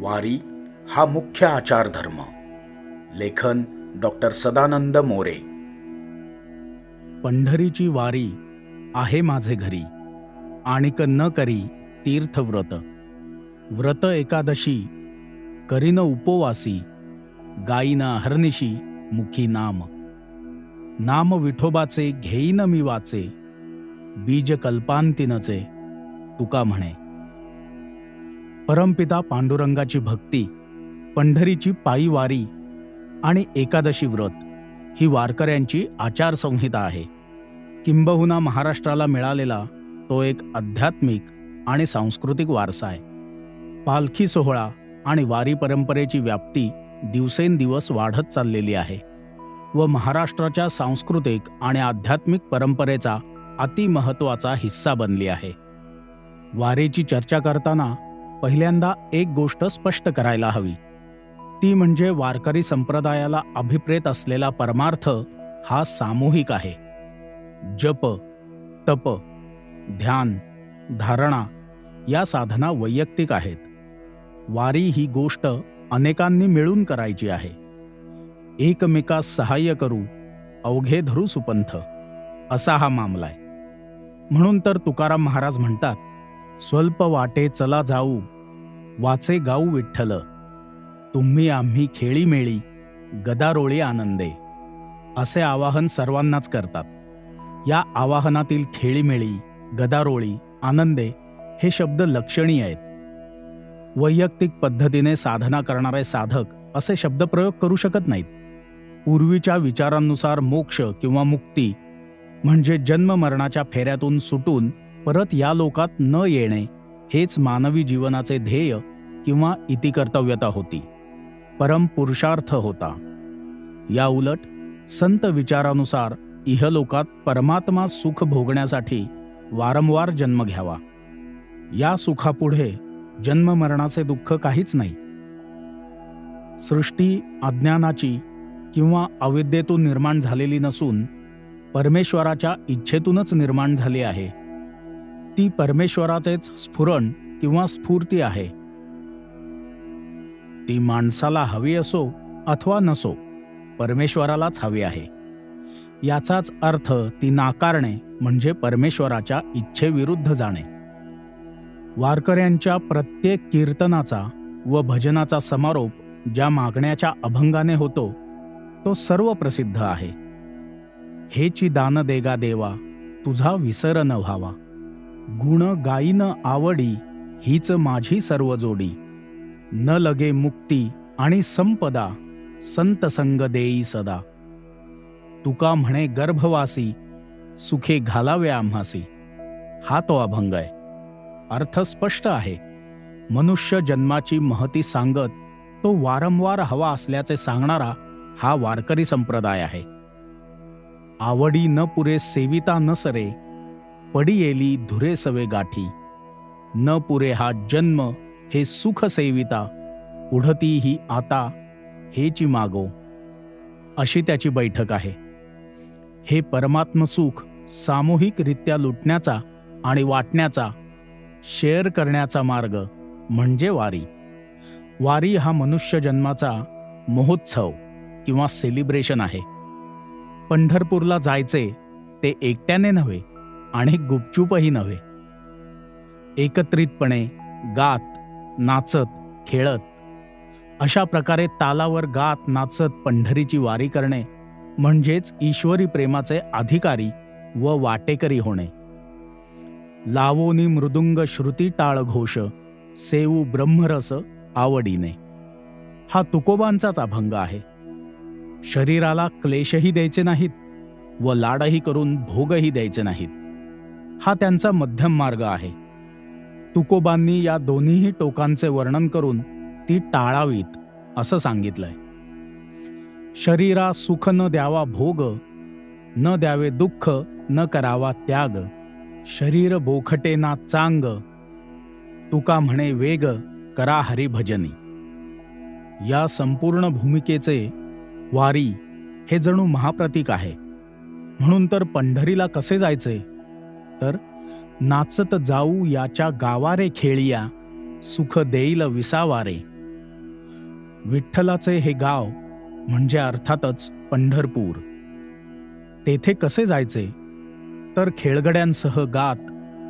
वारी हा मुख्य आचारधर्म. लेखन डॉक्टर सदानंद मोरे. पंढरीची वारी आहे माझे घरी. आणिक न करी तीर्थव्रत. व्रत एकादशी करीन उपवासी गायीना हरनिशी मुखी नाम. नाम विठोबाचे घेईन मी वाचे बीजकल्पांतीनचे तुका म्हणे. परमपिता पांडुरंगाची भक्ती पंढरीची पायी वारी आणि एकादशी व्रत ही वारकऱ्यांची आचारसंहिता आहे. किंबहुना महाराष्ट्राला मिळालेला तो एक आध्यात्मिक आणि सांस्कृतिक वारसा आहे. पालखी सोहळा आणि वारी परंपरेची व्याप्ती दिवसेंदिवस वाढत चाललेली आहे व महाराष्ट्राच्या सांस्कृतिक आणि आध्यात्मिक परंपरेचा अतिमहत्वाचा हिस्सा बनली आहे. वारीची चर्चा करताना पहिल्यांदा एक गोष्ट स्पष्ट करायला हवी. ती म्हणजे वारकरी संप्रदायाला अभिप्रेत असलेला परमार्थ हा सामूहिक आहे. जप तप ध्यान धारणा या साधना वैयक्तिक आहेत. वारी ही गोष्ट अनेकांनी मिळून करायची आहे. एकमेकास सहाय्य करू अवघे धरू सुपंथ. असा हा मामला आहे. म्हणून तर तुकाराम महाराज म्हणतात स्वल्प वाटे चला जाऊ वाचे गाऊ विठ्ठल तुम्ही आम्ही खेळी मेळी गदारोळी आनंदे. असे आवाहन सर्वांनाच करतात. या आवाहनातील खेळीमेळी गदारोळी आनंदे हे शब्द लक्षणीय आहेत. वैयक्तिक पद्धतीने साधना करणारे साधक असे शब्दप्रयोग करू शकत नाहीत. पूर्वीच्या विचारांनुसार मोक्ष किंवा मुक्ती म्हणजे जन्म मरणाच्या फेऱ्यातून सुटून परत या लोकात न येणे हेच मानवी जीवनाचे ध्येय किंवा इतिकर्तव्यता होती. परम पुरुषार्थ होता. या उलट संत विचारानुसार इहलोकात परमात्मा सुख भोगण्यासाठी वारंवार जन्म घ्यावा. या सुखापुढे जन्म मरणाचे दुःख काहीच नाही. सृष्टी अज्ञानाची किंवा अविद्येतून निर्माण झालेली नसून परमेश्वराच्या इच्छेतूनच निर्माण झाली आहे. ती परमेश्वराचेच स्फुरण किंवा स्फूर्ती आहे. ती माणसाला हवी असो अथवा नसो परमेश्वरालाच हवी आहे. याचाच अर्थ ती नाकारणे म्हणजे परमेश्वराच्या इच्छेविरुद्ध जाणे. वारकऱ्यांच्या प्रत्येक कीर्तनाचा व भजनाचा समारोप ज्या मागण्याच्या अभंगाने होतो तो सर्व प्रसिद्ध आहे. हेची दान देगा देवा तुझा विसर न व्हावा. गुण गायीन आवडी हीच माझी सर्व जोडी. न लगे मुक्ती आणि संपदा संत संग देई सदा. तुका म्हणे गर्भवासी सुखे घालावे आम्हासी. हा तो अभंग आहे. अर्थ स्पष्ट आहे. मनुष्य जन्माची महती सांगत तो वारंवार हवा असल्याचे सांगणारा हा वारकरी संप्रदाय आहे. आवडी न पुरे सेविता न पडी येली धुरे सवे गाठी. न पुरे हा जन्म हे सुख सेविता. उडती ही आता हेची मागो. अशी त्याची बैठक आहे. हे परमात्म सुख सामूहिकरित्या लुटण्याचा आणि वाटण्याचा शेअर करण्याचा मार्ग म्हणजे वारी. वारी हा मनुष्य जन्माचा महोत्सव किंवा सेलिब्रेशन आहे. पंढरपूरला जायचे ते एकट्याने नव्हे आणि गुपचूपही नव्हे. एकत्रितपणे गात नाचत खेळत अशा प्रकारे तालावर गात नाचत पंढरीची वारी करणे म्हणजेच ईश्वरी प्रेमाचे अधिकारी व वाटेकरी होणे. लावोनी मृदुंग श्रुती टाळ घोष सेऊ ब्रह्मरस आवडीने. हा तुकोबांचाच अभंग आहे. शरीराला क्लेशही द्यायचे नाहीत व लाडही करून भोगही द्यायचे नाहीत. हा त्यांचा मध्यम मार्ग आहे. तुकोबांनी या दोन्हीही टोकांचे वर्णन करून ती टाळावीत असं सांगितलंय. शरीरा सुख न द्यावा भोग न द्यावे दुःख न करावा त्याग. शरीर बोखटे ना चांग तुका म्हणे वेग करा हरिभजनी. या संपूर्ण भूमिकेचे वारी हे जणू महाप्रतीक आहे. म्हणून तर पंढरीला कसे जायचे? तर नाचत जाऊ याच्या गावारे खेळिया सुख देईल विसावारे. विठ्ठलाचे हे गाव म्हणजे अर्थातच पंढरपूर. तेथे कसे जायचे? तर खेळगड्यांसह गात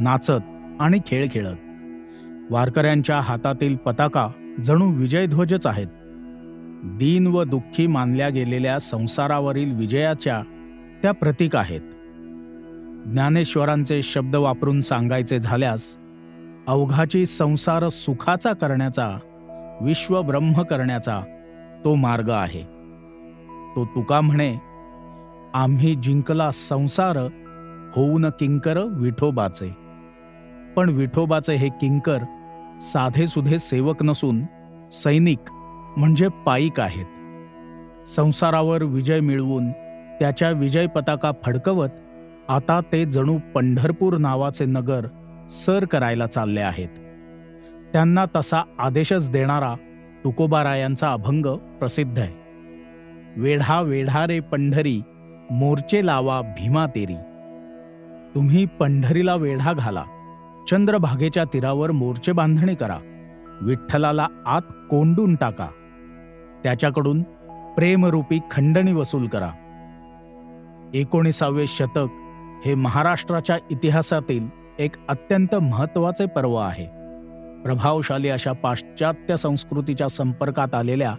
नाचत आणि खेळ खेळत. वारकऱ्यांच्या हातातील पताका जणू विजयध्वजच आहेत. दीन व दुःखी मानल्या गेलेल्या संसारावरील विजयाच्या त्या प्रतीक आहेत. ज्ञानेश्वरांचे शब्द वापरून सांगायचे झाल्यास अवघाची संसार सुखाचा करण्याचा विश्व ब्रह्म करण्याचा तो मार्ग आहे. तो तुका म्हणे आम्ही जिंकला संसार होऊन किंकर विठोबाचे. पण विठोबाचे हे किंकर साधे सुधे सेवक नसून सैनिक म्हणजे पायिक आहेत. संसारावर विजय मिळवून त्याच्या विजय पताका फडकवत आता ते जणू पंढरपूर नावाचे नगर सर करायला चालले आहेत. त्यांना तसा आदेशच देणारा तुकोबारायांचा अभंग प्रसिद्ध आहे. वेढा वेढा रे पंढरी मोर्चे लावा भीमा तेरी. तुम्ही पंढरीला वेढा घाला चंद्रभागेच्या तीरावर मोर्चे बांधणी करा विठ्ठलाला आत कोंडून टाका. त्याच्याकडून प्रेमरूपी खंडणी वसूल करा. एकोणीसावे शतक हे महाराष्ट्राच्या इतिहासातील एक अत्यंत महत्त्वाचे पर्व आहे. प्रभावशाली अशा पाश्चात्य संस्कृतीच्या संपर्कात आलेल्या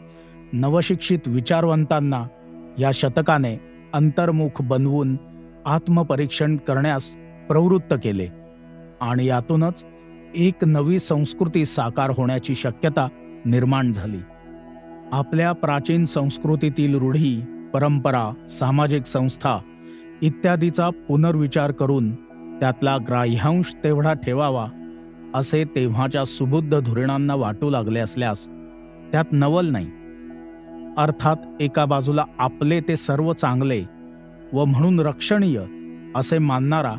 नवशिक्षित विचारवंतांना या शतकाने अंतर्मुख बनवून आत्मपरीक्षण करण्यास प्रवृत्त केले आणि यातूनच एक नवी संस्कृती साकार होण्याची शक्यता निर्माण झाली. आपल्या प्राचीन संस्कृतीतील रूढी परंपरा सामाजिक संस्था इत्यादीचा पुनर्विचार करून त्यातला ग्राह्यांश तेवढा ठेवावा असे तेव्हाच्या सुबुद्ध धुरीणांना वाटू लागले असल्यास त्यात नवल नाही. अर्थात एका बाजूला आपले ते सर्व चांगले व म्हणून रक्षणीय असे मानणारा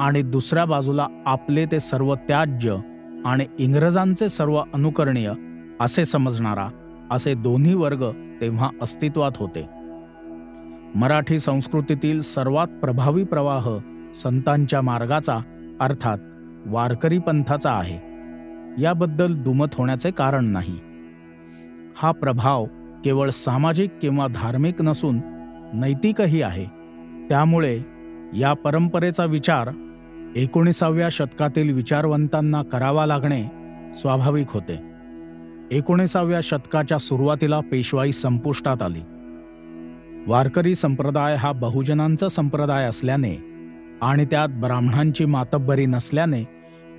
आणि दुसऱ्या बाजूला आपले ते सर्व त्याज्य आणि इंग्रजांचे सर्व अनुकरणीय असे समजणारा असे दोन्ही वर्ग तेव्हा अस्तित्वात होते. मराठी संस्कृतीतील सर्वात प्रभावी प्रवाह संतांच्या मार्गाचा अर्थात वारकरी पंथाचा आहे. याबद्दल दुमत होण्याचे कारण नाही. हा प्रभाव केवळ सामाजिक किंवा धार्मिक नसून नैतिकही आहे. त्यामुळे या परंपरेचा विचार एकोणीसाव्या शतकातील विचारवंतांना करावा लागणे स्वाभाविक होते. एकोणीसाव्या शतकाच्या सुरुवातीला पेशवाई संपुष्टात आली. वारकरी संप्रदाय हा बहुजनांचा संप्रदाय असल्याने आणि त्यात ब्राह्मणांची मातब्बरी नसल्याने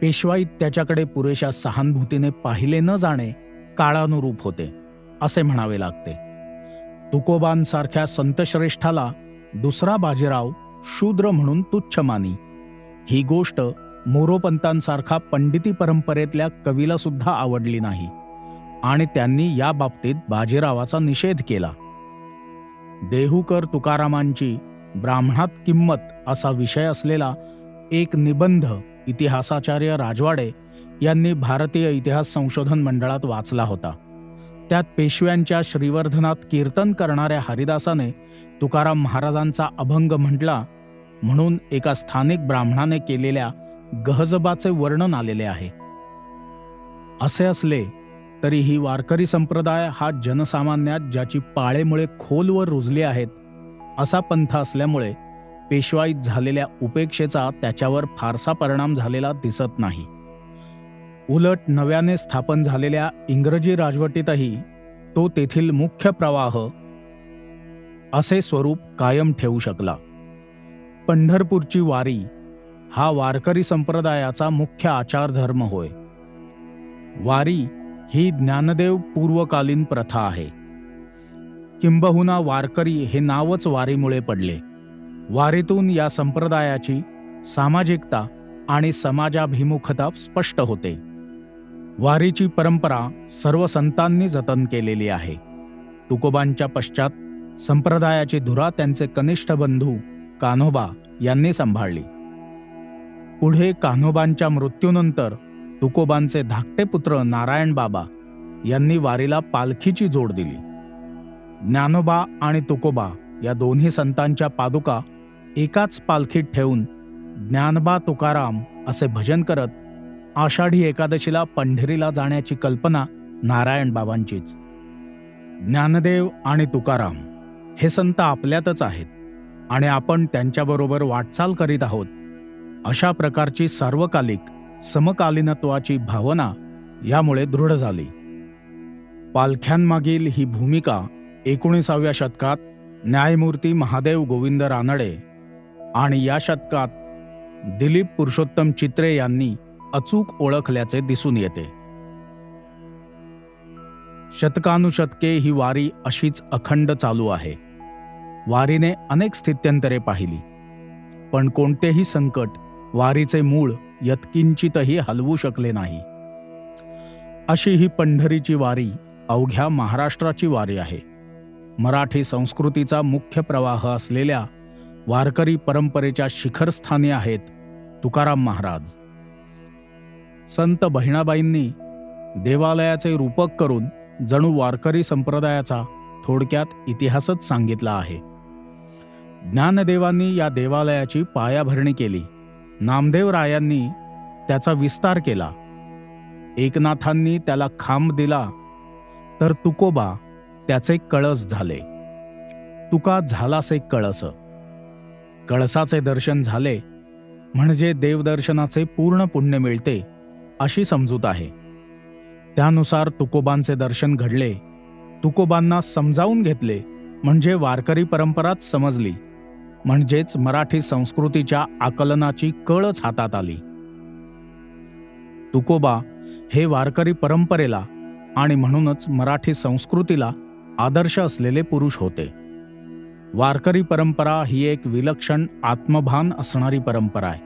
पेशवाईत त्याच्याकडे पुरेशा सहानुभूतीने पाहिले न जाणे काळानुरूप होते असे म्हणावे लागते. तुकोबांसारख्या संतश्रेष्ठाला दुसरा बाजीराव शूद्र म्हणून तुच्छ मानी. ही गोष्ट मोरोपंतांसारखा पंडिती परंपरेतल्या कवीला सुद्धा आवडली नाही आणि त्यांनी या बाबतीत बाजीरावाचा निषेध केला. देहूकर तुकारामांची ब्राह्मणात किंमत असा विषय असलेला एक निबंध इतिहासाचार्य राजवाडे यांनी भारतीय इतिहास संशोधन मंडळात वाचला होता. त्यात पेशव्यांच्या श्रीवर्धनात कीर्तन करणाऱ्या हरिदासाने तुकाराम महाराजांचा अभंग म्हटला म्हणून एका स्थानिक ब्राह्मणाने केलेल्या गहजबाचे वर्णन आलेले आहे. असे असले तरीही वारकरी संप्रदाय हा जनसामान्यात ज्याची पाळेमुळे खोलवर रुजले आहेत असा पंथ असल्यामुळे पेशवाईत झालेल्या उपेक्षेचा त्याच्यावर फारसा परिणाम झालेला दिसत नाही. उलट नव्याने स्थापन झालेल्या इंग्रजी राजवटीतही तो तेथील मुख्य प्रवाह असे स्वरूप कायम ठेवू शकला. पंढरपूरची वारी हा वारकरी संप्रदायाचा मुख्य आचारधर्म होय. वारी ही ज्ञानदेव पूर्वकालीन प्रथा आहे. किंबहुना वारकरी हे नावच वारीमुळे पडले. वारीतून या संप्रदायाची सामाजिकता आणि समाजाभिमुखता स्पष्ट होते. वारीची परंपरा सर्व संतांनी जतन केलेली आहे. तुकोबांच्या पश्चात संप्रदायाची धुरा त्यांचे कनिष्ठ बंधू कान्होबा यांनी सांभाळली. पुढे कान्होबांच्या मृत्यूनंतर तुकोबांचे धाकटे पुत्र नारायण बाबा यांनी वारीला पालखीची जोड दिली. ज्ञानोबा आणि तुकोबा या दोन्ही संतांच्या पादुका एकाच पालखीत ठेवून ज्ञानबा तुकाराम असे भजन करत आषाढी एकादशीला पंढरीला जाण्याची कल्पना नारायण बाबांचीच. ज्ञानदेव आणि तुकाराम हे संत आपल्यातच आहेत आणि आपण त्यांच्याबरोबर वाटचाल करीत आहोत. अशा प्रकारची सार्वकालिक समकालीनत्वाची भावना यामुळे दृढ झाली. पालख्यांमागील ही भूमिका एकोणीसाव्या शतकात न्यायमूर्ती महादेव गोविंद रानडे आणि या शतकात दिलीप पुरुषोत्तम चित्रे यांनी अचूक ओळखल्याचे दिसून येते. शतकानुशतके ही वारी अशीच अखंड चालू आहे. वारीने अनेक स्थित्यंतरे पाहिली. पण कोणतेही संकट वारीचे मूळ यत्किंचितही हलवू शकले नाही. अशी ही पंढरीची वारी अवघ्या महाराष्ट्राची वारी आहे. मराठी संस्कृतीचा मुख्य प्रवाह असलेल्या वारकरी परंपरेच्या शिखरस्थानी आहेत तुकाराम महाराज. संत बहिणाबाईंनी देवालयाचे रूपक करून जणू वारकरी संप्रदायाचा थोडक्यात इतिहासच सांगितला आहे. ज्ञानदेवांनी या देवालयाची पायाभरणी केली. नामदेव रायांनी त्याचा विस्तार केला. एकनाथांनी त्याला खांब दिला तर तुकोबा त्याचे कळस झाले. तुका झालासे कळस. कळसाचे दर्शन झाले म्हणजे देवदर्शनाचे पूर्ण पुण्य मिळते अशी समजूत आहे. त्यानुसार तुकोबांचे दर्शन घडले. तुकोबांना समजावून घेतले म्हणजे वारकरी परंपराच समजली. म्हणजेच मराठी संस्कृतीच्या आकलनाची कळच हातात आली. तुकोबा हे वारकरी परंपरेला आणि म्हणूनच मराठी संस्कृतीला आदर्श असलेले पुरुष होते. वारकरी परंपरा ही एक विलक्षण आत्मभान असणारी परंपरा आहे.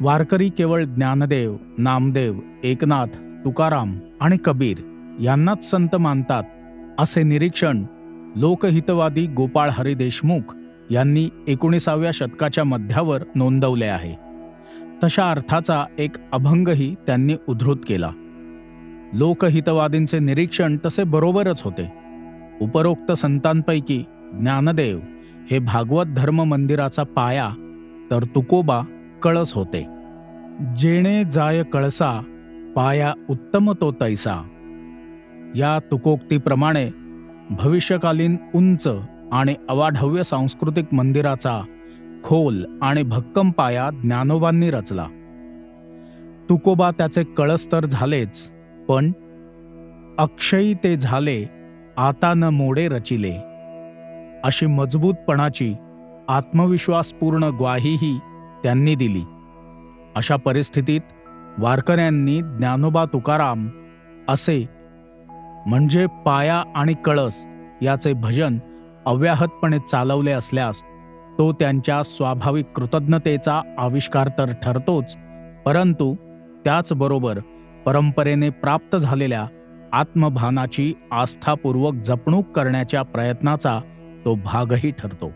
वारकरी केवळ ज्ञानदेव नामदेव एकनाथ तुकाराम आणि कबीर यांनाच संत मानतात असे निरीक्षण लोकहितवादी गोपाळ हरी देशमुख यांनी एकोणीसाव्या शतकाच्या मध्यावर नोंदवले आहे. तशा अर्थाचा एक अभंगही त्यांनी उद्धृत केला. लोकहितवादींचे निरीक्षण तसे बरोबरच होते. उपरोक्त संतांपैकी ज्ञानदेव हे भागवत धर्म मंदिराचा पाया तर तुकोबा कळस होते. जेणे जाय कळसा पाया उत्तम तो तैसा. या तुकोक्तीप्रमाणे भविष्यकालीन उंच आणि अवाढव्य सांस्कृतिक मंदिराचा खोल आणि भक्कम पाया ज्ञानोबांनी रचला. तुकोबा त्याचे कळस तर झालेच पण अक्षयी ते झाले आता न मोडे रचिले. अशी मजबूतपणाची आत्मविश्वासपूर्ण ग्वाहीही त्यांनी दिली. अशा परिस्थितीत वारकऱ्यांनी ज्ञानोबा तुकाराम असे म्हणजे पाया आणि कळस याचे भजन अव्याहतपणे चालवले असल्यास तो त्यांच्या स्वाभाविक कृतज्ञतेचा आविष्कार तर ठरतोच परंतु त्याचबरोबर परंपरेने प्राप्त झालेल्या आत्मभानाची आस्थापूर्वक जपणूक करण्याच्या प्रयत्नाचा तो भागही ठरतो.